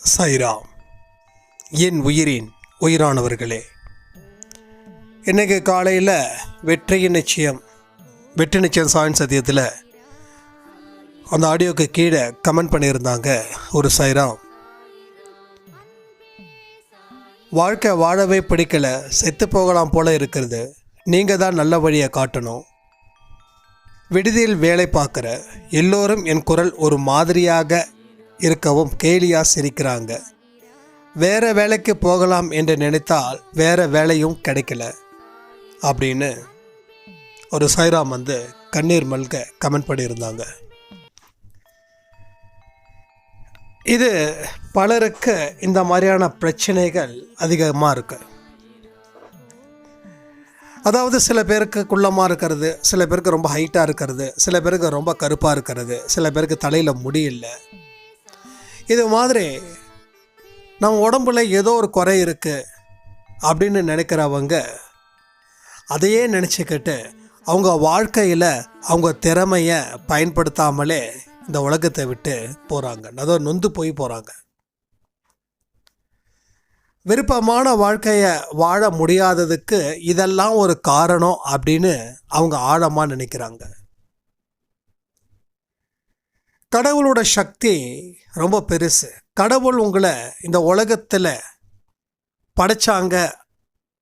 சைராம் என் உயிரின் உயிரானவர்களே. இன்னைக்கு காலையில் வெற்றியின் நிச்சயம் வெற்றி நிச்சயம் சாயின் சத்தியத்தில் அந்த ஆடியோக்கு கீழே கமெண்ட் பண்ணியிருந்தாங்க ஒரு சைராம். வாழ்க்கை வாழவே பிடிக்கலை செத்து போகலாம் போல இருக்கிறது நீங்கள் தான் நல்ல வழியை காட்டணும். விடுதியில் வேலை பார்க்குற எல்லோரும் என் குரல் ஒரு மாதிரியாக இருக்கவும் கேலியாக சிரிக்கிறாங்க. வேற வேலைக்கு போகலாம் என்று நினைத்தால் வேற வேலையும் கிடைக்கல அப்படின்னு ஒரு சைராம் வந்து கண்ணீர் மல்க கமெண்ட் பண்ணியிருந்தாங்க. இது பலருக்கு இந்த மாதிரியான பிரச்சனைகள் அதிகமாக இருக்கு. அதாவது சில பேருக்கு குள்ளமாக இருக்கிறது சில பேருக்கு ரொம்ப ஹைட்டாக இருக்கிறது சில பேருக்கு ரொம்ப கருப்பாக இருக்கிறது சில பேருக்கு தலையில் முடியல இது மாதிரி நம்ம உடம்புல ஏதோ ஒரு குறை இருக்குது அப்படின்னு நினைக்கிறவங்க அதையே நினச்சிக்கிட்டு அவங்க வாழ்க்கையில் அவங்க திறமையை பயன்படுத்தாமலே இந்த உலகத்தை விட்டு போகிறாங்க அதாவது நொந்து போய் போகிறாங்க விருப்பமான வாழ்க்கையை வாழ முடியாததுக்கு இதெல்லாம் ஒரு காரணம் அப்படின்னு அவங்க ஆழமாக நினைக்கிறாங்க. கடவுளோட சக்தி ரொம்ப பெருசு. கடவுள் உங்களை இந்த உலகத்தில் படைச்சாங்க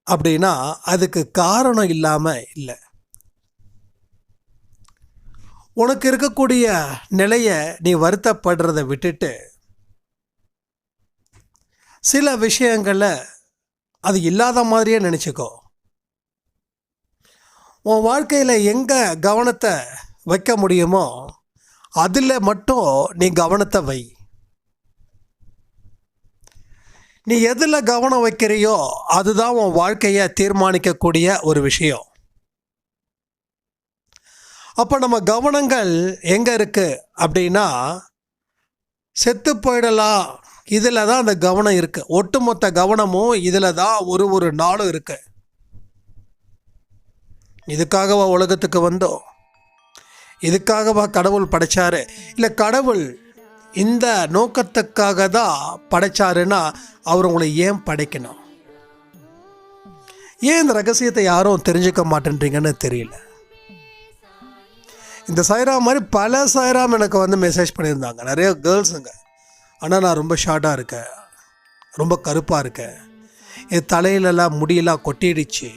அப்படின்னா அதுக்கு காரணம் இல்லாமல் இல்லை. உனக்கு இருக்கக்கூடிய நிலையை நீ வருத்தப்படுறதை விட்டுட்டு சில விஷயங்களில் அது இல்லாத மாதிரியே நினச்சிக்கோ. உன் வாழ்க்கையில் எங்கே கவனத்தை வைக்க முடியுமோ அதில் மட்டும் நீ கவனத்தை வை. நீ எதில் கவனம் வைக்கிறியோ அதுதான் உன் வாழ்க்கையை தீர்மானிக்கக்கூடிய ஒரு விஷயம். அப்போ நம்ம கவனங்கள் எங்கே இருக்குது அப்படின்னா செத்து போயிடலாம். இதில் தான் அந்த கவனம் இருக்குது ஒட்டுமொத்த கவனமும் இதில் தான் ஒரு ஒரு நாளும் இருக்குது இதுக்காகவா உலகத்துக்கு வந்தோம்? இதுக்காகவா கடவுள் படைச்சாரு? இல்லை கடவுள் இந்த நோக்கத்துக்காக தான் படைச்சாருன்னா அவர் உங்களை ஏன் படைக்கணும்? ஏன் இந்த ரகசியத்தை யாரும் தெரிஞ்சுக்க மாட்டேன்றீங்கன்னு தெரியல. இந்த சாய்ராம் மாதிரி பல சாய்ராம் எனக்கு வந்து மெசேஜ் பண்ணியிருந்தாங்க. நிறைய கேர்ள்ஸுங்க ஆனால் நான் ரொம்ப ஷார்ட்டாக இருக்கேன். ரொம்ப கருப்பாக இருக்கேன். என் தலையிலலாம் முடியெல்லாம் கொட்டிடுச்சு.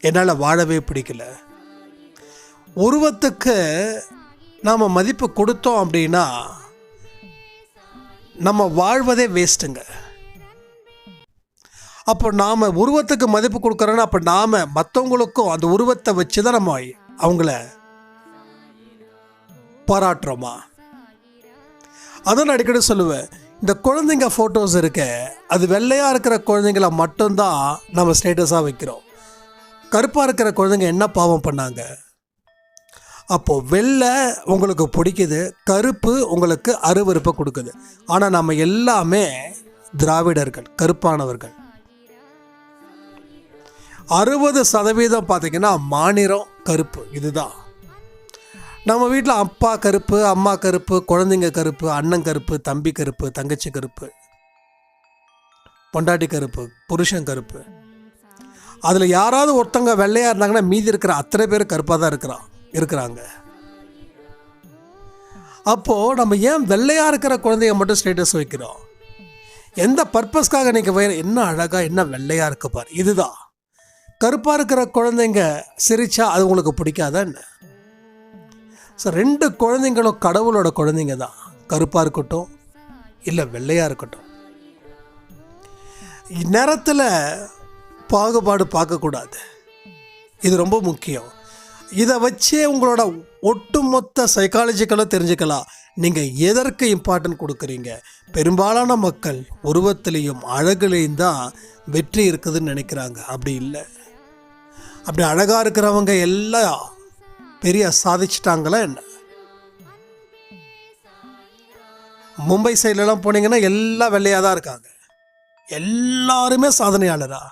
என்னால் வாழவே பிடிக்கல. உருவத்துக்கு நாம் மதிப்பு கொடுத்தோம் அப்படின்னா நம்ம வாழ்வதே வேஸ்ட்டுங்க அப்போ நாம் உருவத்துக்கு மதிப்பு கொடுக்குறோன்னா அப்போ நாம் மற்றவங்களுக்கும் அந்த உருவத்தை வச்சு தான் நம்ம அவங்கள பாராட்டுறோமா? அதான் அடிக்கடி சொல்லுவேன் இந்த குழந்தைங்க ஃபோட்டோஸ் இருக்க அது வெள்ளையாக இருக்கிற குழந்தைங்கள மட்டும்தான் நம்ம ஸ்டேட்டஸாக வைக்கிறோம். கருப்பாக இருக்கிற குழந்தைங்க என்ன பாவம் பண்ணாங்க? அப்போது வெள்ளை உங்களுக்கு பிடிக்குது கருப்பு உங்களுக்கு அருவருப்பை கொடுக்குது. ஆனால் நம்ம எல்லாமே திராவிடர்கள் கருப்பானவர்கள். அறுபது சதவீதம் பார்த்தீங்கன்னா மாநிலம் கருப்பு இதுதான். நம்ம வீட்டில் அப்பா கருப்பு அம்மா கருப்பு குழந்தைங்க கருப்பு அண்ணன் கருப்பு தம்பி கருப்பு தங்கச்சி கருப்பு பொண்டாட்டி கருப்பு புருஷன் கருப்பு. அதில் யாராவது ஒருத்தவங்க வெள்ளையாக இருந்தாங்கன்னா மீதி இருக்கிற அத்தனை பேர் கருப்பாக தான் இருக்கிறான். இருக்கிறாங்க. அப்போது நம்ம ஏன் வெள்ளையாக இருக்கிற குழந்தைங்க மட்டும் ஸ்டேட்டஸ் வைக்கிறோம்? எந்த பர்பஸ்க்காக நீங்கள் வயிறு என்ன அழகாக என்ன வெள்ளையாக இருக்கு பார் இதுதான். கருப்பாக இருக்கிற குழந்தைங்க சிரிச்சா அது உங்களுக்கு பிடிக்காதா என்ன? ஸோ ரெண்டு குழந்தைங்களும் கடவுளோட குழந்தைங்க தான். கருப்பாக இருக்கட்டும் இல்லை வெள்ளையாக இருக்கட்டும். நேரத்தில் பாகுபாடு பார்க்கக்கூடாது. இது ரொம்ப முக்கியம். இதை வச்சே உங்களோட ஒட்டுமொத்த சைக்காலஜிக்கலாக தெரிஞ்சுக்கலாம். நீங்கள் எதற்கு இம்பார்ட்டன்ட் கொடுக்குறீங்க? பெரும்பாலான மக்கள் உருவத்திலையும் அழகுலையும் தான் வெற்றி இருக்குதுன்னு நினைக்கிறாங்க. அப்படி இல்லை. அப்படி அழகாக இருக்கிறவங்க எல்லாம் பெரிய சாதிச்சிட்டாங்களா என்ன? மும்பை சைட்லலாம் போனீங்கன்னா எல்லாம் வெள்ளையாக தான் இருக்காங்க. எல்லாருமே சாதனையாளரா?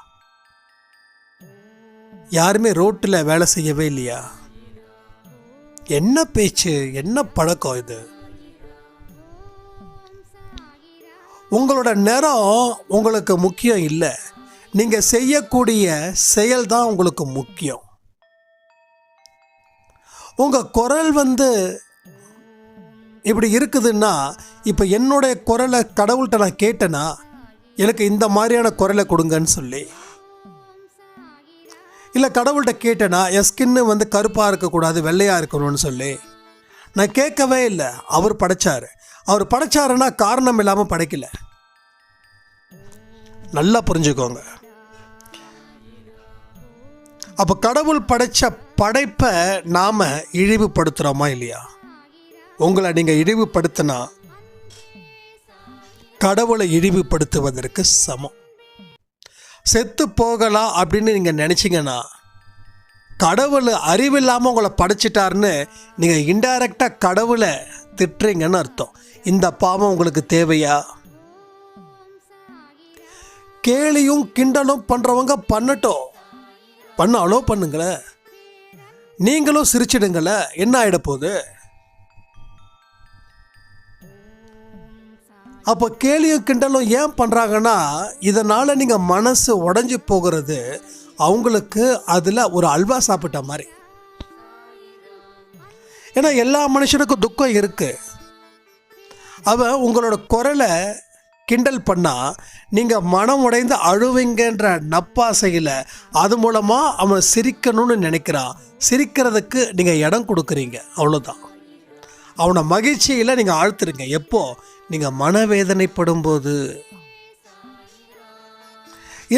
யாருமே ரோட்டில் வேலை செய்யவே இல்லையா? என்ன பேச்சு என்ன பழக்கம் இது? உங்களோட நேரம் உங்களுக்கு முக்கியம் இல்லை. நீங்கள் செய்யக்கூடிய செயல் தான் உங்களுக்கு முக்கியம். உங்கள் குரல் வந்து இப்படி இருக்குதுன்னா இப்போ என்னுடைய குரலை கடவுள்கிட்ட நான் கேட்டேன்னா எனக்கு இந்த மாதிரியான குரலை கொடுங்கன்னு சொல்லி. இல்லை கடவுள்கிட்ட கேட்டேன்னா என் ஸ்கின்னு வந்து கருப்பாக இருக்கக்கூடாது வெள்ளையாக இருக்கணும்னு சொல்லி? நான் கேட்கவே இல்லை. அவர் படைச்சார். அவர் படைச்சாருன்னா காரணம் இல்லாமல் படைக்கல. நல்லா புரிஞ்சுக்கோங்க. அப்போ கடவுள் படைச்ச படைப்பை நாம் இழிவுபடுத்துகிறோமா இல்லையா? உங்களை நீங்கள் இழிவுபடுத்தினா கடவுளை இழிவுபடுத்துவதற்கு சமம். செத்து போகலாம் அப்படின்னு நீங்கள் நினச்சிங்கன்னா கடவுள் அறிவில்லாமல் உங்களை படைச்சிட்டாருன்னு நீங்கள் இன்டைரக்டாக கடவுளை திட்டுறீங்கன்னு அர்த்தம். இந்த பாவம் உங்களுக்கு தேவையா? கேலியும் கிண்டலும் பண்ணுறவங்க பண்ணட்டும். பண்ண அலோ பண்ணுங்களேன். நீங்களும் சிரிச்சிடுங்களேன். என்ன ஆகிட போகுது அப்போ கேலியும் கிண்டலும் ஏன் பண்ணுறாங்கன்னா இதனால் நீங்கள் மனசு உடஞ்சி போகிறது அவங்களுக்கு அதில் ஒரு அல்வா சாப்பிட்ட மாதிரி. ஏன்னா எல்லா மனுஷனுக்கும் துக்கம் இருக்குது அவன் உங்களோட குரலை கிண்டல் பண்ணால் நீங்கள் மனம் உடைந்து அழுவீங்கன்ற நப்பாசையில் அது மூலமாக அவன் சிரிக்கணும்னு நினைக்கிறான் சிரிக்கிறதுக்கு நீங்கள் இடம் கொடுக்குறீங்க. அவ்வளோதான் அவனை மகிழ்ச்சியில் நீங்கள் ஆழ்த்துருங்க எப்போ? நீங்கள் மனவேதனைப்படும் போது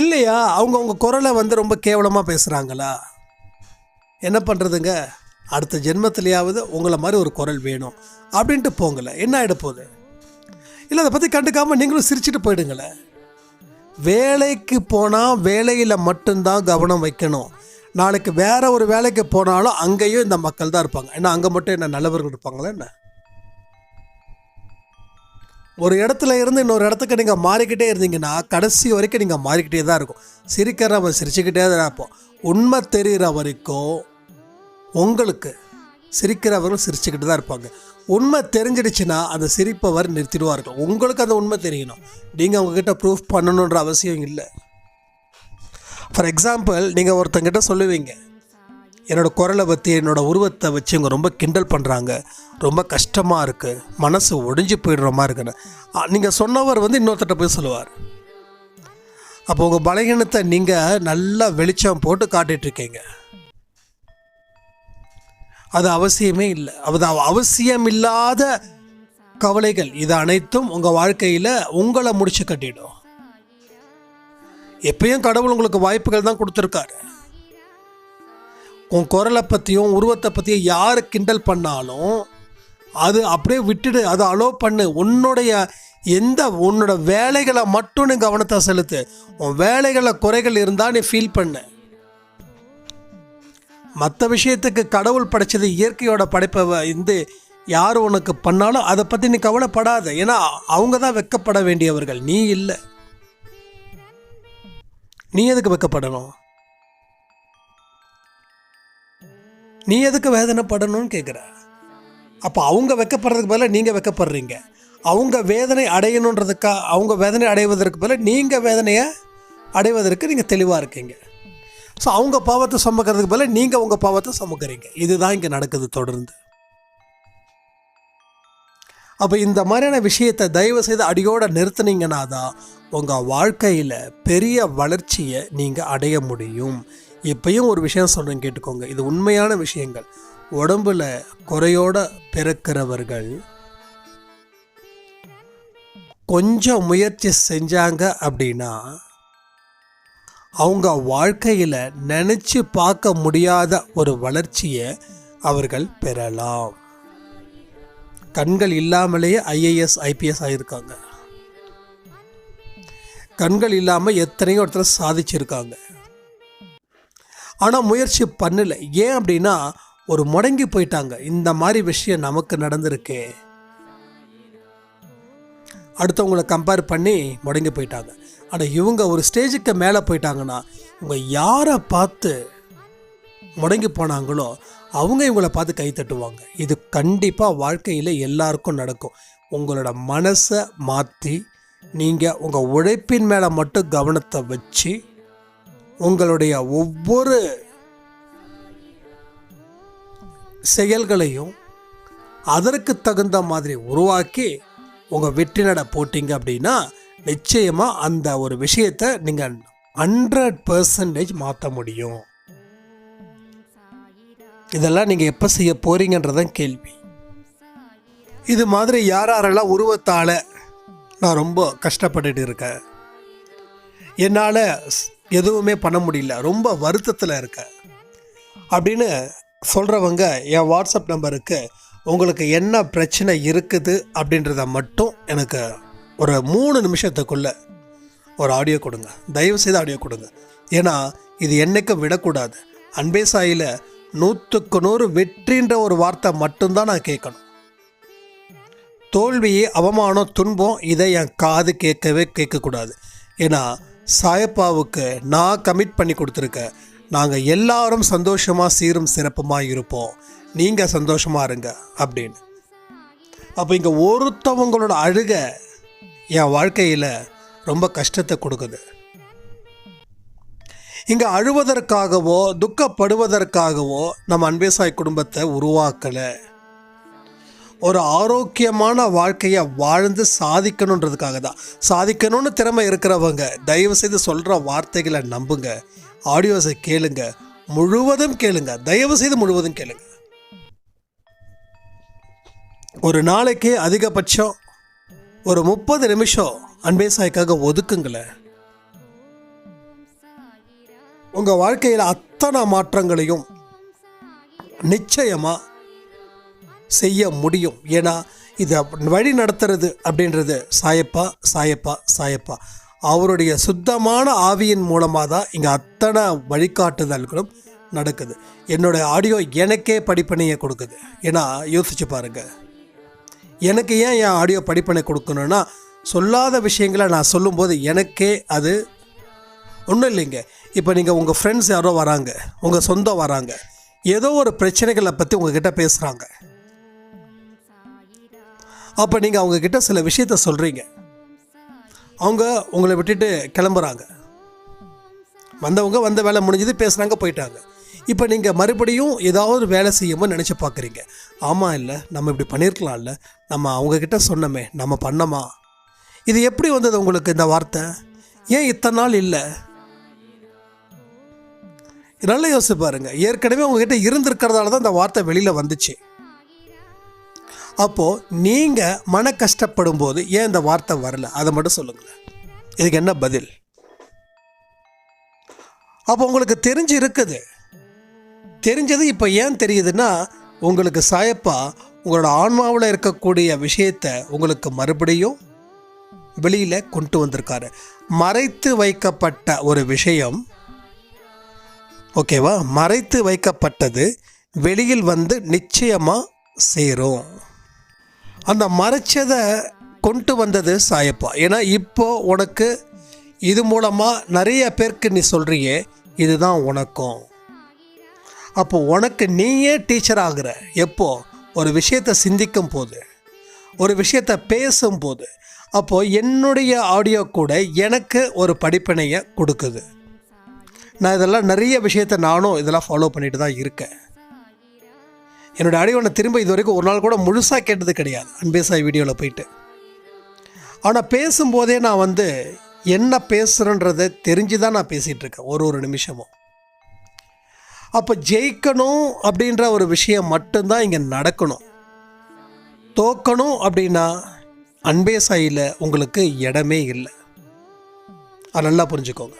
இல்லையா அவங்க உங்க குரலை வந்து ரொம்ப கேவலமாக பேசுகிறாங்களா என்ன பண்ணுறதுங்க அடுத்த ஜென்மத்திலேயாவது உங்களை மாதிரி ஒரு குரல் வேணும். அப்படின்ட்டு போங்கள என்ன ஆகிட போகுது? இல்லை அதை பற்றி கண்டுக்காமல் நீங்களும் சிரிச்சுட்டு போயிடுங்களேன் வேலைக்கு போனால் வேலையில் மட்டும்தான் கவனம் வைக்கணும். நாளைக்கு வேறு ஒரு வேலைக்கு போனாலும் அங்கேயும் இந்த மக்கள் தான் இருப்பாங்க. ஏன்னா அங்கே மட்டும் என்ன நல்லவர்கள் இருப்பாங்களா என்ன? ஒரு இடத்துல இருந்து இன்னொரு இடத்துக்கு நீங்கள் மாறிக்கிட்டே இருந்தீங்கன்னா கடைசி வரைக்கும் நீங்கள் மாறிக்கிட்டே தான் இருக்கும். சிரிக்கிறவன் சிரிச்சுக்கிட்டே தான் இருப்போம். உண்மை தெரிகிற வரைக்கும் உங்களுக்கு சிரிக்கிறவர்கள் சிரிச்சுக்கிட்டு தான் இருப்பாங்க. உண்மை தெரிஞ்சிடுச்சுன்னா அந்த சிரிப்பவர் நிறுத்திடுவார்கள். உங்களுக்கு அந்த உண்மை தெரியணும். நீங்கள் அவங்கக்கிட்ட ப்ரூஃப் பண்ணணுன்ற அவசியம் இல்லை. ஃபார் எக்ஸாம்பிள் நீங்கள் ஒருத்தங்கிட்ட சொல்லுவீங்க என்னோடய குரலை பற்றி என்னோடய உருவத்தை வச்சு இவங்க ரொம்ப கிண்டல் பண்ணுறாங்க ரொம்ப கஷ்டமாக இருக்குது மனசு ஒடிஞ்சு போயிடுற மாதிரி இருக்குன்னு. நீங்கள் சொன்னவர் வந்து இன்னொருத்தட்ட போய் சொல்லுவார். அப்போ உங்கள் பலகீனத்தை நீங்கள் நல்லா வெளிச்சம் போட்டு காட்டிகிட்ருக்கீங்க அது அவசியமே இல்லை. அது அவசியம் இல்லாத கவலைகள். இது அனைத்தும் உங்கள் வாழ்க்கையில் உங்களை முடிச்சு கட்டிடும். எப்பயும் கடவுள் உங்களுக்கு வாய்ப்புகள் தான் கொடுத்துருக்காரு. உன் குரலை பற்றியும் உருவத்தை பற்றியும் யார் கிண்டல் பண்ணாலும் அது அப்படியே விட்டுடு அதை அலோ பண்ணு. உன்னுடைய எந்த உன்னோட வேலைகளை மட்டும் நீ கவனத்தை செலுத்து. உன் வேலைகளை குறைகள் இருந்தால் நீ ஃபீல் பண்ணு. மற்ற விஷயத்துக்கு கடவுள் படைச்சது இயற்கையோட படைப்பை வந்து யார் உனக்கு பண்ணாலும் அதை பற்றி நீ கவலைப்படாத. ஏன்னா அவங்க தான் வெக்கப்பட வேண்டியவர்கள். நீ இல்லை. நீ எதுக்கு வெக்கப்படணும்? நீ எதுக்கு வேதனைப்படணும்னு கேட்குற அப்போ அவங்க வெக்கப்படுறதுக்கு பதிலாக நீங்கள் வெக்கப்படுறீங்க. அவங்க வேதனை அடையணுன்றதுக்கா அவங்க வேதனை அடைவதற்கு பதிலாக நீங்கள் வேதனையை அடைவதற்கு நீங்கள் தெளிவாக இருக்கீங்க. ஸோ அவங்க பாவத்தை சுமக்கிறதுக்கு பதிலாக நீங்கள் உங்கள் பாவத்தை சுமக்கிறீங்க. இதுதான் இங்கே நடக்குது தொடர்ந்து. அப்போ இந்த மாதிரியான விஷயத்தை தயவு செய்து அடியோடு நிறுத்துனீங்கன்னா தான் உங்கள் வாழ்க்கையில் பெரிய வளர்ச்சியை நீங்கள் அடைய முடியும். இப்பயும் ஒரு விஷயம் சொல்கிறேன் கேட்டுக்கோங்க. இது உண்மையான விஷயங்கள். உடம்புல குறையோட பிறக்கிறவர்கள் கொஞ்சம் முயற்சி செஞ்சாங்க அப்படின்னா அவங்க வாழ்க்கையில் நினச்சி பார்க்க முடியாத ஒரு வளர்ச்சியை அவர்கள் பெறலாம். கண்கள் இல்லாமலேயே ஐஏஎஸ் ஐபிஎஸ் ஆகியிருக்காங்க கண்கள் இல்லாமல் எத்தனையோ ஒருத்தர் சாதிச்சிருக்காங்க. ஆனால் முயற்சி பண்ணல. ஏன் அப்படின்னா ஒரு முடங்கி போயிட்டாங்க. இந்த மாதிரி விஷயம் நமக்கு நடந்திருக்கே. அடுத்தவங்களை கம்பேர் பண்ணி முடங்கி போயிட்டாங்க. ஆனால் இவங்க ஒரு ஸ்டேஜுக்கு மேலே போயிட்டாங்கன்னா இவங்க யாரை பார்த்து முடங்கி போனாங்களோ அவங்க இவங்கள பார்த்து கை தட்டுவாங்க. இது கண்டிப்பாக வாழ்க்கையில் எல்லாருக்கும் நடக்கும். உங்களோட மனசை மாற்றி நீங்கள் உங்கள் உழைப்பின் மேலே மட்டும் கவனத்தை வச்சு உங்களுடைய ஒவ்வொரு செயல்களையும் அதற்கு தகுந்த மாதிரி உருவாக்கி உங்கள் வெற்றி நட போட்டிங்க அப்படின்னா நிச்சயமாக அந்த ஒரு விஷயத்தை நீங்கள் ஹண்ட்ரட் பர்சன்டேஜ் மாற்ற முடியும். இதெல்லாம் நீங்கள் எப்போ செய்ய போகிறீங்கன்றதான் கேள்வி. இது மாதிரி யார் யாரெல்லாம் உருவத்தால் நான் ரொம்ப கஷ்டப்பட்டுட்டு இருக்கேன். என்னால் எதுவுமே பண்ண முடியல. ரொம்ப வருத்தத்தில் இருக்கேன் அப்படின்னு சொல்கிறவங்க என் வாட்ஸ்அப் நம்பருக்கு உங்களுக்கு என்ன பிரச்சனை இருக்குது? அப்படின்றத மட்டும் எனக்கு ஒரு மூணு நிமிஷத்துக்குள்ள ஒரு ஆடியோ கொடுங்க. தயவு செய்து ஆடியோ கொடுங்க. ஏன்னா இது என்னைக்கும் விடக்கூடாது. அன்பே சாயில் நூற்றுக்கு நூறு வெற்றின்ற ஒரு வார்த்தை மட்டும்தான் நான் கேட்கணும். தோல்வி அவமானம் துன்பம் இதை என் காது கேட்கவே கேட்கக்கூடாது. ஏன்னா சாயப்பாவுக்கு நான் கமிட் பண்ணி கொடுத்துருக்கேன் நாங்கள் எல்லாரும் சந்தோஷமாக சீரும் சிறப்புமாக இருப்போம். நீங்கள் சந்தோஷமாக இருங்க அப்படின்னு. அப்போ இங்கே ஒருத்தவங்களோட அழுக என் வாழ்க்கையில் ரொம்ப கஷ்டத்தை கொடுக்குது. இங்கே அழுவதற்காகவோ துக்கப்படுவதற்காகவோ நம்ம அன்பேசாய் குடும்பத்தை உருவாக்கலை. ஒரு ஆரோக்கியமான வாழ்க்கையை வாழ்ந்து சாதிக்கணுன்றதுக்காக தான். சாதிக்கணும்னு திறமை இருக்கிறவங்க தயவு செய்து சொல்கிற வார்த்தைகளை நம்புங்க. ஆடியோஸை கேளுங்க. முழுவதும் கேளுங்க. தயவு செய்து முழுவதும் கேளுங்க. ஒரு நாளைக்கு அதிகபட்சம் ஒரு முப்பது நிமிஷம் அன்பே சாய்க்காக ஒதுக்குங்களேன். உங்கள் வாழ்க்கையில் அத்தனை மாற்றங்களையும் நிச்சயமாக செய்ய முடியும். ஏன்னா இதை வழி நடத்துறது அப்படின்றது சாயப்பா சாயப்பா சாயப்பா. அவருடைய சுத்தமான ஆவியின் மூலமாக தான் இங்கே அத்தனை வழிகாட்டுதல்களும் நடக்குது. என்னுடைய ஆடியோ எனக்கே படிப்பனையை கொடுக்குது. ஏன்னா யோசிச்சு பாருங்கள் எனக்கு ஏன் என் ஆடியோ படிப்பனை கொடுக்கணும்னா சொல்லாத விஷயங்களை நான் சொல்லும்போது எனக்கே அது ஒன்றும் இல்லைங்க. இப்போ நீங்கள் உங்கள் ஃப்ரெண்ட்ஸ் யாரோ வராங்க உங்கள் சொந்தம் வராங்க ஏதோ ஒரு பிரச்சனைகளை பற்றி உங்ககிட்ட பேசுகிறாங்க அப்போ நீங்கள் அவங்கக்கிட்ட சில விஷயத்த சொல்கிறீங்க அவங்க உங்களை விட்டுட்டு கிளம்புறாங்க. வந்தவங்க வந்த வேலை முடிஞ்சது பேசுகிறாங்க போயிட்டாங்க. இப்போ நீங்கள் மறுபடியும் ஏதாவது வேலை செய்யும்போது நினச்சி பார்க்குறீங்க ஆமாம் இல்லை நம்ம இப்படி பண்ணியிருக்கலாம்ல நம்ம அவங்கக்கிட்ட சொன்னோமே நம்ம பண்ணோமா? இது எப்படி வந்தது உங்களுக்கு இந்த வார்த்தை? ஏன் இத்தனை நாள் இல்லை? நல்லா யோசிச்சு பாருங்கள் ஏற்கனவே உங்ககிட்ட இருந்திருக்கிறதால தான் இந்த வார்த்தை வெளியில் வந்துச்சு. அப்போது நீங்கள் மன கஷ்டப்படும் போது ஏன் இந்த வார்த்தை வரல? அதை மட்டும் சொல்லுங்களேன். இதுக்கு என்ன பதில்? அப்போ உங்களுக்கு தெரிஞ்சு இருக்குது. தெரிஞ்சது இப்போ ஏன் தெரியுதுன்னா உங்களுக்கு சாயப்பா உங்களோட ஆன்மாவில் இருக்கக்கூடிய விஷயத்தை உங்களுக்கு மறுபடியும் வெளியில் கொண்டு வந்திருக்காரு. மறைத்து வைக்கப்பட்ட ஒரு விஷயம் ஓகேவா? மறைத்து வைக்கப்பட்டது வெளியில் வந்து நிச்சயமாக சேரும். அந்த மறைச்சதை கொண்டு வந்தது சாயப்பா. ஏன்னா இப்போ உனக்கு இது மூலமாக நிறைய பேருக்கு நீ சொல்கிறியே இதுதான் உனக்கும். அப்போ உனக்கு நீயே டீச்சர் ஆகுற. எப்போ? ஒரு விஷயத்தை சிந்திக்கும் போது ஒரு விஷயத்தை பேசும்போது. அப்போது என்னுடைய ஆடியோ கூட எனக்கு ஒரு படிப்பினையை கொடுக்குது. நான் இதெல்லாம் நிறைய விஷயத்தை நானும் இதெல்லாம் ஃபாலோ பண்ணிட்டு தான் இருக்கேன். என்னோடய அடிவனை திரும்ப இது வரைக்கும் ஒரு நாள் கூட முழுசாக கேட்டது கிடையாது. அன்பேசாய் வீடியோவில் போயிட்டு. ஆனால் பேசும்போதே நான் வந்து என்ன பேசுகிறேன்றதை தெரிஞ்சு தான் நான் பேசிகிட்ருக்கேன் ஒரு ஒரு நிமிஷமும். அப்போ ஜெயிக்கணும் அப்படின்ற ஒரு விஷயம் மட்டும்தான் இங்கே நடக்கணும். தோக்கணும் அப்படின்னா அன்பே சாயில் உங்களுக்கு இடமே இல்லை. அது நல்லா புரிஞ்சுக்கோங்க.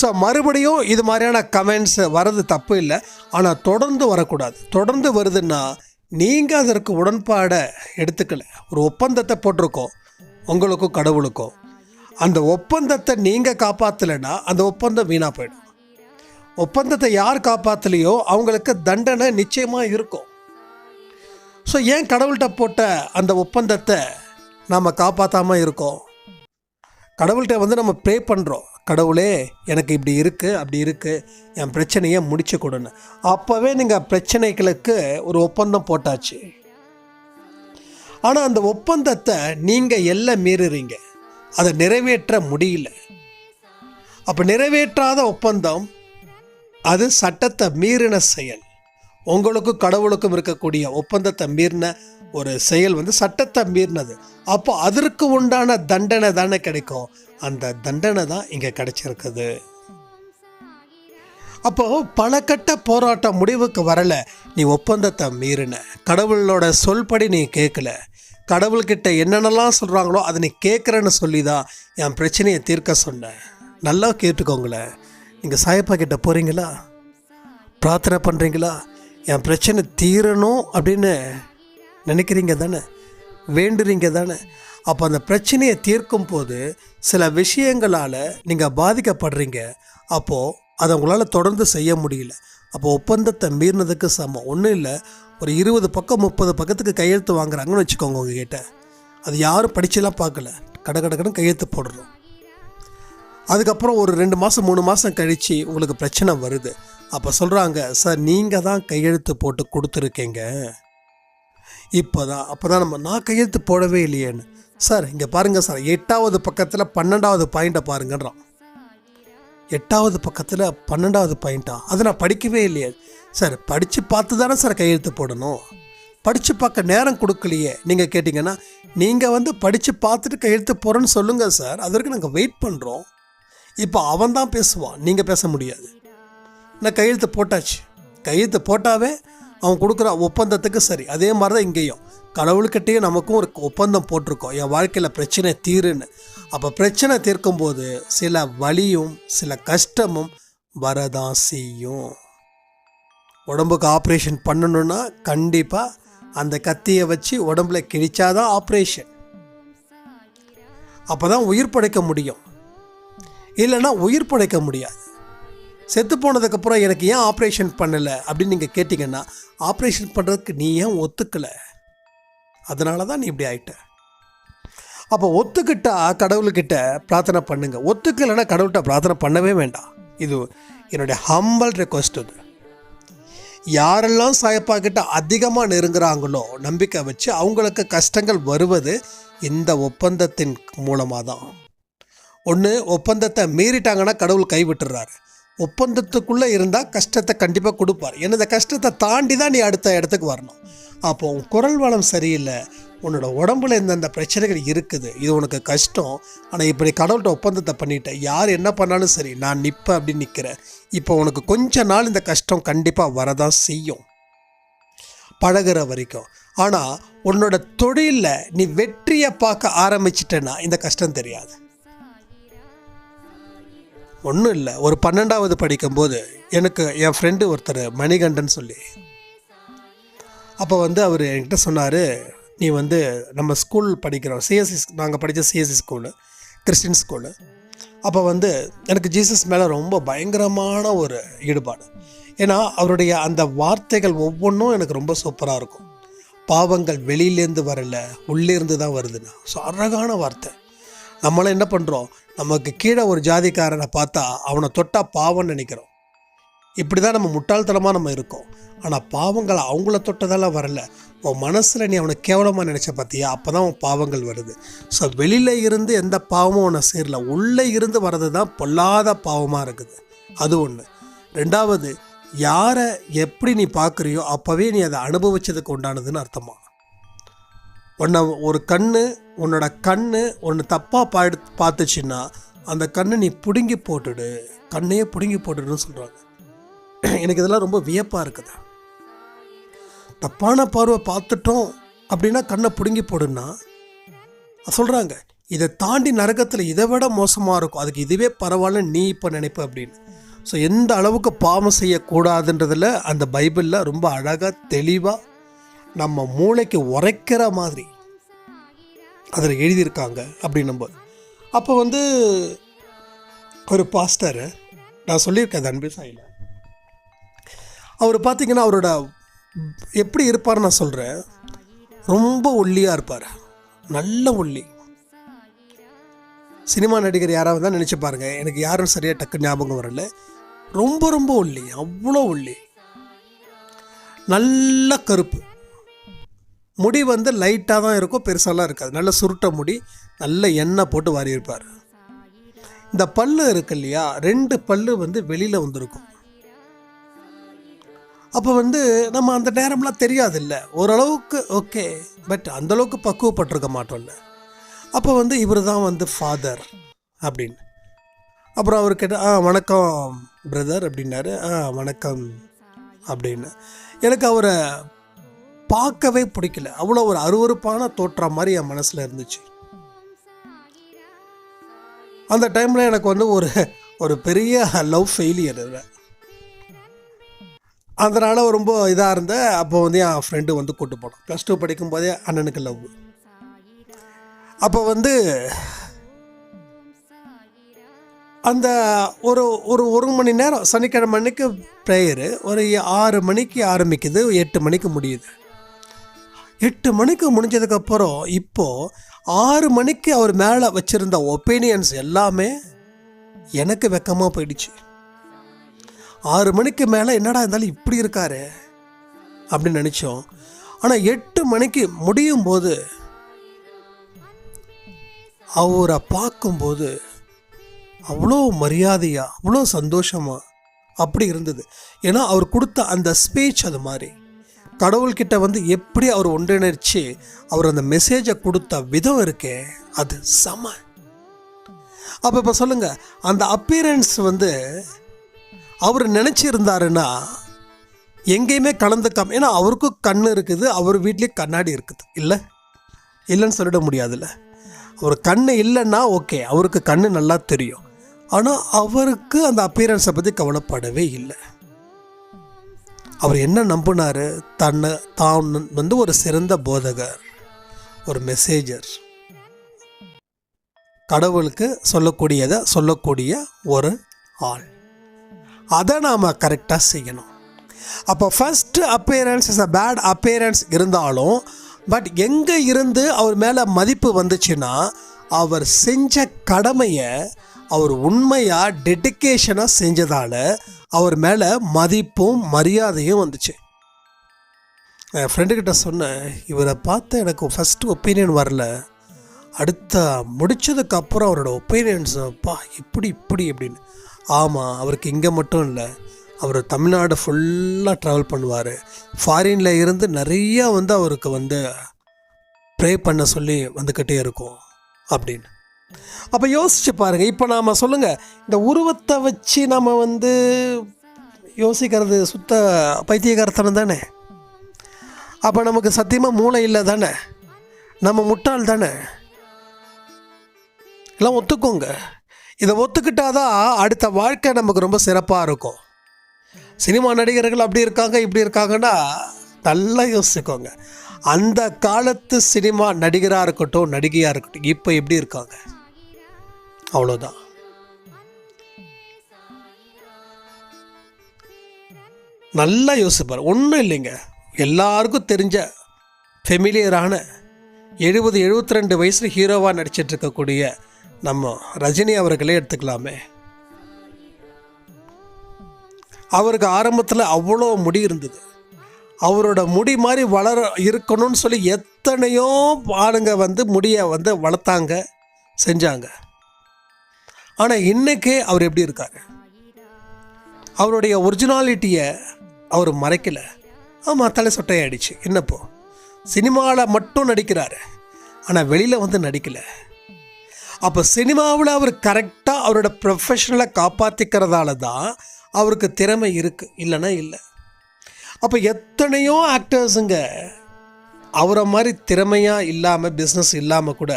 ஸோ மறுபடியும் இது மாதிரியான கமெண்ட்ஸ் வர்றது தப்பு இல்லை. ஆனால் தொடர்ந்து வரக்கூடாது. தொடர்ந்து வருதுன்னா நீங்கள் அதற்கு உடன்பாடை எடுத்துக்கல. ஒரு ஒப்பந்தத்தை போட்டிருக்கோம். உங்களுக்கும் கடவுளுக்கும். அந்த ஒப்பந்தத்தை நீங்கள் காப்பாற்றலைன்னா அந்த ஒப்பந்தம் வீணாக போயிடும். ஒப்பந்தத்தை யார் காப்பாற்றலையோ அவங்களுக்கு தண்டனை நிச்சயமாக இருக்கும். ஸோ ஏன் கடவுள்கிட்ட போட்ட அந்த ஒப்பந்தத்தை நாம் காப்பாற்றாமல் இருக்கோம்? கடவுள்கிட்ட வந்து நம்ம ப்ரே பண்ணுறோம் கடவுளே எனக்கு இப்படி இருக்குது அப்படி இருக்குது என் பிரச்சனையை முடிச்சு கொடுன்னு. அப்போவே நீங்கள் பிரச்சனைகளுக்கு ஒரு ஒப்பந்தம் போட்டாச்சு. ஆனால் அந்த ஒப்பந்தத்தை நீங்கள் எல்லாம் மீறுறீங்க. அதை நிறைவேற்ற முடியல. அப்போ நிறைவேற்றாத ஒப்பந்தம் அது சட்டத்தை மீறின செயல். உங்களுக்கும் கடவுளுக்கும் இருக்கக்கூடிய ஒப்பந்தத்தை மீறின ஒரு செயல் வந்து சட்டத்தை மீறினது. அப்போ அதற்கு உண்டான தண்டனை தானே கிடைக்கும். அந்த தண்டனை தான் இங்கே கிடச்சிருக்குது. அப்போ பல கட்ட போராட்டம் முடிவுக்கு வரல. நீ ஒப்பந்தத்தை மீறின. கடவுளோட சொல்படி நீ கேட்கல. கடவுள்கிட்ட என்னென்னலாம் சொல்கிறாங்களோ அதை நீ கேட்குறேன்னு சொல்லி தான் என் பிரச்சனையை தீர்க்க சொன்னேன் நல்லா கேட்டுக்கோங்களேன். நீங்கள் சாயப்பா கிட்ட போகிறீங்களா பிரார்த்தனை பண்ணுறீங்களா என் பிரச்சனை தீரணும் அப்படின்னு நினைக்கிறீங்க தானே? வேண்டுறீங்க தானே? அப்போ அந்த பிரச்சனையை தீர்க்கும் போது சில விஷயங்களால் நீங்கள் பாதிக்கப்படுறீங்க. அப்போது அதை உங்களால் தொடர்ந்து செய்ய முடியல. அப்போ ஒப்பந்தத்தை மீறினதுக்கு சமம். ஒன்றும் இல்லை. ஒரு இருபது பக்கம் முப்பது பக்கத்துக்கு கையெழுத்து வாங்குறாங்கன்னு வச்சுக்கோங்க உங்ககிட்ட. அது யாரும் படிச்செல்லாம் பார்க்கல. கட கடன்னு கையெழுத்து போடுறோம் அதுக்கப்புறம் ஒரு ரெண்டு மாதம் மூணு மாதம் கழித்து உங்களுக்கு பிரச்சனை வருது. அப்போ சொல்கிறாங்க சார் நீங்கள் தான் கையெழுத்து போட்டு கொடுத்துருக்கீங்க. இப்போ தான் அப்போ தான் நம்ம நான் கையெழுத்து போடவே இல்லையேன்னு. சார் இங்கே பாருங்கள் சார். எட்டாவது பக்கத்தில் பன்னெண்டாவது பாயிண்ட்டை பாருங்கன்றான். எட்டாவது பக்கத்தில் பன்னெண்டாவது பாயிண்ட்டா அதை நான் படிக்கவே இல்லையே. சார் படித்து பார்த்து தானே சார் கையெழுத்து போடணும்? படித்து பார்க்க நேரம் கொடுக்கலையே. நீங்கள் கேட்டிங்கன்னா நீங்கள் வந்து படித்து பார்த்துட்டு கையெழுத்து போகிறேன்னு சொல்லுங்கள் சார். அதற்கு நாங்கள் வெயிட் பண்ணுறோம் இப்போ அவன் தான் பேசுவான். நீங்கள் பேச முடியாது. நான் கையெழுத்து போட்டாச்சு. கையெழுத்து போட்டாவே அவன் கொடுக்குற ஒப்பந்தத்துக்கு சரி. அதே மாதிரி தான் இங்கேயும். கடவுள்கிட்டயும் நமக்கும் ஒரு ஒப்பந்தம் போட்டிருக்கோம். என் வாழ்க்கையில் பிரச்சனை தீருன்னு. அப்போ பிரச்சனை தீர்க்கும்போது சில வலியும் சில கஷ்டமும் வரதான் செய்யும். உடம்புக்கு ஆப்ரேஷன் பண்ணணுன்னா கண்டிப்பாக அந்த கத்தியை வச்சு உடம்புல கிழிச்சாதான் ஆப்ரேஷன் அப்போ தான் உயிர் படைக்க முடியும். இல்லைன்னா உயிர் படைக்க முடியாது. செத்து போனதுக்கப்புறம் எனக்கு ஏன் ஆப்ரேஷன் பண்ணலை அப்படின்னு நீங்கள் கேட்டிங்கன்னா ஆப்ரேஷன் பண்ணுறதுக்கு நீ ஏன் ஒத்துக்கலை? அதனால தான் நீ இப்படி ஆயிட்ட. அப்போ ஒத்துக்கிட்டா கடவுள்கிட்ட பிரார்த்தனை பண்ணுங்க. ஒத்துக்கலைன்னா கடவுள்கிட்ட பிரார்த்தனை பண்ணவே வேண்டாம். இது என்னுடைய ஹம்பல் ரெக்வஸ்ட் இது. யாரெல்லாம் சாயப்பா கிட்ட அதிகமாக நெருங்குறாங்களோ நம்பிக்கை வச்சு அவங்களுக்கு கஷ்டங்கள் வருவது இந்த ஒப்பந்தத்தின் மூலமாக தான் ஒன்று ஒப்பந்தத்தை மீறிட்டாங்கன்னா கடவுள் கைவிட்டுறாரு. ஒப்பந்தத்துக்குள்ளே இருந்தால் கஷ்டத்தை கண்டிப்பாக கொடுப்பார். ஏன்னா இந்த கஷ்டத்தை தாண்டி தான் நீ அடுத்த இடத்துக்கு வரணும். அப்போ உன் குரல் வளம் சரியில்லை. உன்னோட உடம்புல இந்தந்த பிரச்சனைகள் இருக்குது. இது உனக்கு கஷ்டம். ஆனால் இப்படி கடவுள்கிட்ட ஒப்பந்தத்தை பண்ணிட்டேன் யார் என்ன பண்ணாலும் சரி நான் நிற்பேன் அப்படின்னு நிற்கிறேன் இப்போ உனக்கு கொஞ்ச நாள் இந்த கஷ்டம் கண்டிப்பாக வரதான் செய்யும். பழகுற வரைக்கும். ஆனால் உன்னோட தொழிலில் நீ வெற்றியை பார்க்க ஆரம்பிச்சிட்டேன்னா இந்த கஷ்டம் தெரியாது. ஒன்றும் இல்லை. ஒரு பன்னெண்டாவது படிக்கும்போது எனக்கு என் ஃப்ரெண்டு ஒருத்தர் மணிகண்டன் சொல்லி. அப்போ வந்து அவர் என்கிட்ட சொன்னார் நீ வந்து நம்ம ஸ்கூல் படிக்கிறோம். சிஎஸ்சி நாங்கள் படித்த சிஎஸ்சி ஸ்கூலு கிறிஸ்டின் ஸ்கூலு அப்போ வந்து எனக்கு ஜீசஸ் மேலே ரொம்ப பயங்கரமான ஒரு ஈடுபாடு. ஏன்னா அவருடைய அந்த வார்த்தைகள் ஒவ்வொன்றும் எனக்கு ரொம்ப சூப்பராக இருக்கும். பாவங்கள் வெளியிலேருந்து வரல உள்ளேருந்து தான் வருதுன்னா. ஸோ அழகான வார்த்தை. நம்மளாம் என்ன பண்ணுறோம் நமக்கு கீழே ஒரு ஜாதிக்காரனை பார்த்தா அவனை தொட்டா பாவம்னு நினைக்கிறோம். இப்படி தான் நம்ம முட்டாள்தனமாக நம்ம இருக்கோம். ஆனால் பாவங்கள் அவங்கள தொட்டதெல்லாம் வரல. உன் மனசில் நீ அவனை கேவலமாக நினச்ச பார்த்தியா அப்போ தான் உன் பாவங்கள் வருது. ஸோ வெளியில் இருந்து எந்த பாவமும் உன்னை சேரல. உள்ளே இருந்து வர்றது தான் பொல்லாத பாவமாக இருக்குது. அது ஒன்று ரெண்டாவது யாரை எப்படி நீ பார்க்குறியோ அப்போவே நீ அதை அனுபவிச்சதுக்கு உண்டானதுன்னு அர்த்தமாக உன்னை ஒரு கண் உன்னோட கண் ஒன்று தப்பாக பாடு பார்த்துச்சுன்னா அந்த கண்ணை நீ பிடுங்கி போட்டுடு. கண்ணையே பிடுங்கி போட்டுடுன்னு சொல்கிறாங்க எனக்கு இதெல்லாம் ரொம்ப வியப்பாக இருக்குது. தப்பான பார்வை பார்த்துட்டோம் அப்படின்னா கண்ணை பிடுங்கி போடுன்னா சொல்கிறாங்க இதை தாண்டி நரகத்தில் இதை விட மோசமாக இருக்கும். அதுக்கு இதுவே பரவாயில்ல நீ இப்போ நினைப்ப அப்படின்னு. ஸோ எந்த அளவுக்கு பாவம் செய்யக்கூடாதுன்றதில் அந்த பைபிளில் ரொம்ப அழகாக தெளிவாக நம்ம மூளைக்கு உரைக்கிற மாதிரி அதில் எழுதியிருக்காங்க அப்படின்னும்போது அப்போ வந்து ஒரு பாஸ்டர் நான் சொல்லியிருக்கேன் அது அன்பு சாயில். அவர் பார்த்தீங்கன்னா அவரோட எப்படி இருப்பார் நான் சொல்கிறேன் ரொம்ப ஒல்லியாக இருப்பார். நல்ல ஒல்லி. சினிமா நடிகர் யாராவது தான் நினச்சி பாருங்க. எனக்கு யாரும் சரியாக டக்கு ஞாபகம் வரல. ரொம்ப ரொம்ப ஒல்லி. அவ்வளோ ஒல்லி. நல்ல கருப்பு. முடி வந்து லைட்டாக தான் இருக்கும் பெருசாலாம் இருக்காது. நல்ல சுருட்ட முடி நல்ல எண்ணெய் போட்டு வாரியிருப்பார். இந்த பல்லு இருக்கு இல்லையா ரெண்டு பல்லு வந்து வெளியில் வந்திருக்கும். அப்போ வந்து நம்ம அந்த நேரம்லாம் தெரியாதுல்ல. ஓரளவுக்கு ஓகே பட் அந்தளவுக்கு பக்குவப்பட்டிருக்க மாட்டோம்ல. அப்போ வந்து இவர் தான் வந்து ஃபாதர் அப்படின்னு. அப்புறம் அவர் கேட்ட ஆ வணக்கம் பிரதர் அப்படின்னாரு. ஆ வணக்கம் அப்படின்னு. எனக்கு அவரை பார்க்கவே பிடிக்கல. அவ்வளோ ஒரு அருவருப்பான தோற்றம் மாதிரி என் மனசில் இருந்துச்சு. அந்த டைமில் எனக்கு வந்து ஒரு ஒரு பெரிய லவ் ஃபெயிலியர் அதனால் ரொம்ப இதாக இருந்தேன் அப்போ வந்து என் ஃப்ரெண்டு வந்து கூட்டு போனோம் ப்ளஸ் டூ படிக்கும்போதே அண்ணனுக்கு லவ் அப்போ வந்து அந்த ஒரு ஒரு ஒரு மணி நேரம் சனிக்கிழமை அன்னைக்கு ப்ரேயரு ஒரு ஆறு மணிக்கு ஆரம்பிக்குது எட்டு மணிக்கு முடியுது. எட்டு மணிக்கு முடிஞ்சதுக்கப்புறம் இப்போது ஆறு மணிக்கு அவர் மேலே வச்சுருந்த ஒப்பீனியன்ஸ் எல்லாமே எனக்கு வெக்கமாக போயிடுச்சு. ஆறு மணிக்கு மேலே என்னடா இருந்தாலும் இப்படி இருக்காரு அப்படின்னு நினச்சோம். ஆனால் எட்டு மணிக்கு முடியும் போது அவரை பார்க்கும்போது அவ்வளோ மரியாதையாக அவ்வளோ சந்தோஷமாக அப்படி இருந்தது. ஏன்னா அவர் கொடுத்த அந்த ஸ்பீச் அது மாதிரி. கடவுள்கிட்ட வந்து எப்படி அவர் ஒன்றிணைச்சு அவர் அந்த மெசேஜை கொடுத்த விதம் இருக்கே அது செம. அப்போ இப்போ சொல்லுங்கள் அந்த அப்பியரன்ஸ் வந்து அவர் நினச்சிருந்தாருன்னா எங்கேயுமே கலந்துக்காம ஏன்னா அவருக்கும் கண் இருக்குது அவர் வீட்லேயும் கண்ணாடி இருக்குது இல்லை? இல்லைன்னு சொல்லிட முடியாதுல்ல. அவர் கண் இல்லைன்னா ஓகே அவருக்கு கண் நல்லா தெரியும். ஆனால் அவருக்கு அந்த அப்பியரன்ஸை பற்றி கவலைப்படவே இல்லை. அவர் என்ன நம்பினார்? தன்னை தான் வந்து ஒரு சிறந்த போதகர் ஒரு மெசேஜர் கடவுளுக்கு சொல்லக்கூடியதை சொல்லக்கூடிய ஒரு ஆள். அதை நாம் கரெக்டாக செய்யணும். அப்போ first appearance is a bad appearance இருந்தாலும் பட் எங்கே இருந்து அவர் மேலே மதிப்பு வந்துச்சுன்னா அவர் செஞ்ச கடமையை அவர் உண்மையாக டெடிக்கேஷனாக செஞ்சதால் அவர் மேலே மதிப்பும் மரியாதையும் வந்துச்சு. என் ஃப்ரெண்டுக்கிட்ட சொன்னேன் இவரை பார்த்து எனக்கு ஃபஸ்ட்டு ஒப்பீனியன் வரல. அடுத்த முடித்ததுக்கப்புறம் அவரோட ஒப்பீனியன்ஸ் அப்பா இப்படி இப்படி அப்படின்னு. ஆமாம் அவருக்கு இங்கே மட்டும் இல்லை அவர் தமிழ்நாடு ஃபுல்லாக ட்ராவல் பண்ணுவார். ஃபாரினில் இருந்து நிறையா வந்து அவருக்கு வந்து ப்ரே பண்ண சொல்லி வந்துக்கிட்டே இருக்கும் அப்படின்னு. அப்போ யோசிச்சு பாருங்கள் இப்போ நாம் சொல்லுங்கள் இந்த உருவத்தை வச்சு நம்ம வந்து யோசிக்கிறது சுத்த பைத்தியகாரத்தனம் தானே? அப்போ நமக்கு சத்தியமாக மூளை இல்லை தானே? நம்ம முட்டாள் தானே? எல்லாம் ஒத்துக்கோங்க. இதை ஒத்துக்கிட்டாதான் அடுத்த வாழ்க்கை நமக்கு ரொம்ப சிறப்பாக இருக்கும். சினிமா நடிகர்கள் அப்படி இருக்காங்க இப்படி இருக்காங்கன்னா நல்லா யோசிச்சுக்கோங்க. அந்த காலத்து சினிமா நடிகராக இருக்கட்டும் நடிகையாக இருக்கட்டும் இப்போ எப்படி இருக்காங்க? அவ்வளோதான் நல்லா யோசிப்பார் ஒன்றும் இல்லைங்க. எல்லாருக்கும் தெரிஞ்ச ஃபெமிலியரான எழுபது எழுபத்தி ரெண்டு வயசில் ஹீரோவாக நடிச்சிட்டு இருக்கக்கூடிய நம்ம ரஜினி அவர்களே எடுத்துக்கலாமே. அவருக்கு ஆரம்பத்தில் அவ்வளோ முடி இருந்தது. அவரோட முடி மாதிரி வளர இருக்கணும்னு சொல்லி எத்தனையோ ஆளுங்க வந்து முடியை வந்து வளர்த்தாங்க செஞ்சாங்க. ஆனால் இன்றைக்கே அவர் எப்படி இருக்கார்? அவருடைய ஒரிஜினாலிட்டியை அவர் மறைக்கலை. ஆமாம் தலை சொட்டையாயிடுச்சு. என்னப்போ? சினிமாவில் மட்டும் நடிக்கிறாரு. ஆனால் வெளியில் வந்து நடிக்கலை. அப்போ சினிமாவில் அவர் கரெக்டாக அவரோட ப்ரொஃபஷனலை காப்பாற்றிக்கிறதால தான் அவருக்கு திறமை இருக்குது இல்லைன்னா இல்லை. அப்போ எத்தனையோ ஆக்டர்ஸுங்க அவரை மாதிரி திறமையாக இல்லாமல் பிஸ்னஸ் இல்லாமல் கூட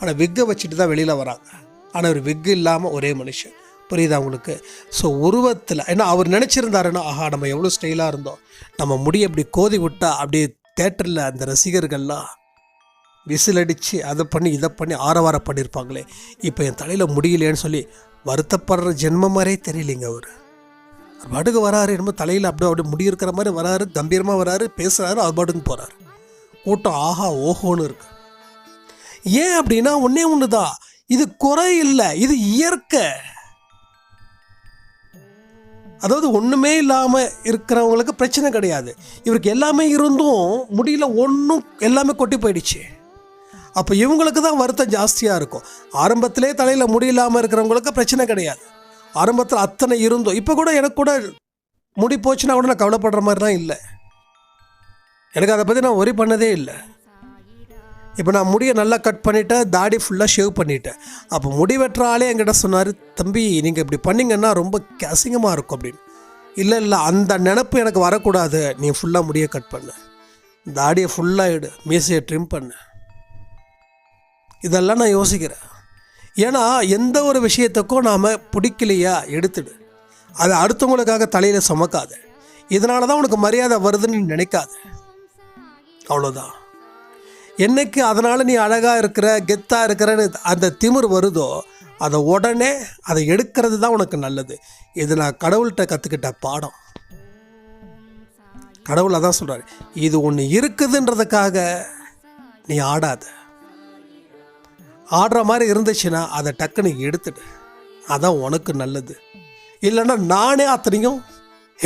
ஆனால் விக்கை வச்சுட்டு தான் வெளியில் வராங்க. ஆனால் ஒரு விக்கு இல்லாமல் ஒரே மனுஷன். புரியுதா உங்களுக்கு? ஸோ உருவத்தில் ஏன்னா அவர் நினச்சிருந்தாருன்னா ஆஹா நம்ம எவ்வளோ ஸ்டைலாக இருந்தோம். நம்ம முடி அப்படி கோதி விட்டா அப்படியே தேட்டரில் அந்த ரசிகர்கள்லாம் விசில் அடித்து அதை பண்ணி இதை பண்ணி ஆரவாரம் பண்ணியிருப்பாங்களே இப்போ என் தலையில் முடியலையேன்னு சொல்லி வருத்தப்படுற ஜென்மம் மாதிரியே தெரியலைங்க அவர். பாட்டுக்கு வராரு என்னமோ தலையில் அப்படியே அப்படியே முடி இருக்கிற மாதிரி வராரு கம்பீரமாக வராரு பேசுகிறாரு அவர் பாட்டுக்கு போகிறாரு கூட்டம் ஆஹா ஓஹோன்னு இருக்கு. ஏன் அப்படின்னா ஒன்றே ஒன்று தான் இது குறை இல்லை இது இயற்கை. அதாவது ஒன்றுமே இல்லாமல் இருக்கிறவங்களுக்கு பிரச்சனை கிடையாது. இவருக்கு எல்லாமே இருந்தும் முடியல ஒன்றும் எல்லாமே கொட்டி போயிடுச்சு. அப்போ இவங்களுக்கு தான் வருத்தம் ஜாஸ்தியாக இருக்கும். ஆரம்பத்திலே தலையில் முடி இல்லாமல் இருக்கிறவங்களுக்கு பிரச்சனை கிடையாது. ஆரம்பத்தில் அத்தனை இருந்தும். இப்போ கூட எனக்கு கூட முடி போச்சுன்னா கூட நான் கவலைப்படுற மாதிரிலாம் இல்லை. எனக்கு அதை பற்றி நான் ஒரி பண்ணதே இல்லை. இப்போ நான் முடியை நல்லா கட் பண்ணிவிட்டேன் தாடி ஃபுல்லாக ஷேவ் பண்ணிட்டேன். அப்போ முடி வெட்டுறாலே என்கிட்ட சொன்னார் தம்பி நீங்கள் இப்படி பண்ணிங்கன்னா ரொம்ப அசிங்கமாக இருக்கும் அப்படின்னு. இல்லை இல்லை அந்த நினப்பு எனக்கு வரக்கூடாது. நீ ஃபுல்லாக முடியை கட் பண்ணு. தாடியை ஃபுல்லாக எடு மீசையை ட்ரிம் பண்ணு. இதெல்லாம் நான் யோசிக்கிறேன். ஏன்னா எந்த ஒரு விஷயத்துக்கும் நாம் பிடிக்கலையா எடுத்துடு. அதை அடுத்தவங்களுக்காக தலையில் சுமக்காது. இதனால தான் உனக்கு மரியாதை வருதுன்னு நினைக்காது. அவ்வளோதான் என்னைக்கு அதனால் நீ அழகாக இருக்கிற கெத்தாக இருக்கிறன்னு அந்த திமிர் வருதோ அதை உடனே அதை எடுக்கிறது தான் உனக்கு நல்லது. இது நான் கடவுள்கிட்ட கற்றுக்கிட்ட பாடம். கடவுள் அதான் சொல்கிறார் இது ஒன்று இருக்குதுன்றதுக்காக நீ ஆடாத. ஆடுற மாதிரி இருந்துச்சுன்னா அதை டக்குன்னு எடுத்துடு. அதான் உனக்கு நல்லது. இல்லைன்னா நானே அத்தனையும்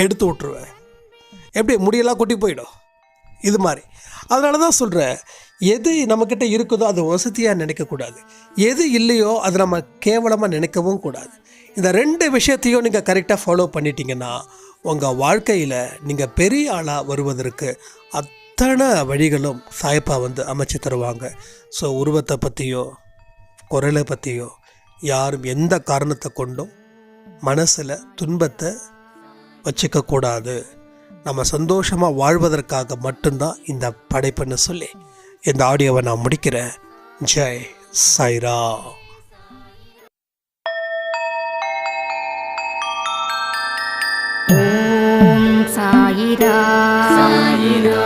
எடுத்து விட்ருவேன் எப்படி? முடியெல்லாம் கொட்டி போயிடும். இது மாதிரி அதனால தான் சொல்கிறேன் எது நம்மக்கிட்ட இருக்குதோ அது வசதியாக நினைக்கக்கூடாது. எது இல்லையோ அது நம்ம கேவலமாக நினைக்கவும் கூடாது. இந்த ரெண்டு விஷயத்தையும் நீங்கள் கரெக்டாக ஃபாலோ பண்ணிட்டீங்கன்னா உங்கள் வாழ்க்கையில் நீங்கள் பெரிய ஆளாக வருவதற்கு அத்தனை வழிகளும் சாயப்பா வந்து அமைச்சு தருவாங்க. ஸோ உருவத்தை பற்றியோ குரலை பற்றியோ யாரும் எந்த காரணத்தை கொண்டும் மனசில் துன்பத்தை வச்சுக்கக்கூடாது. நம்ம சந்தோஷமாக வாழ்வதற்காக மட்டும்தான் இந்த படைப்புன்னு சொல்லி இந்த ஆடியோவை நான் முடிக்கிறேன். ஜெய் சைரா ஓம் சாயிரா சாயிரா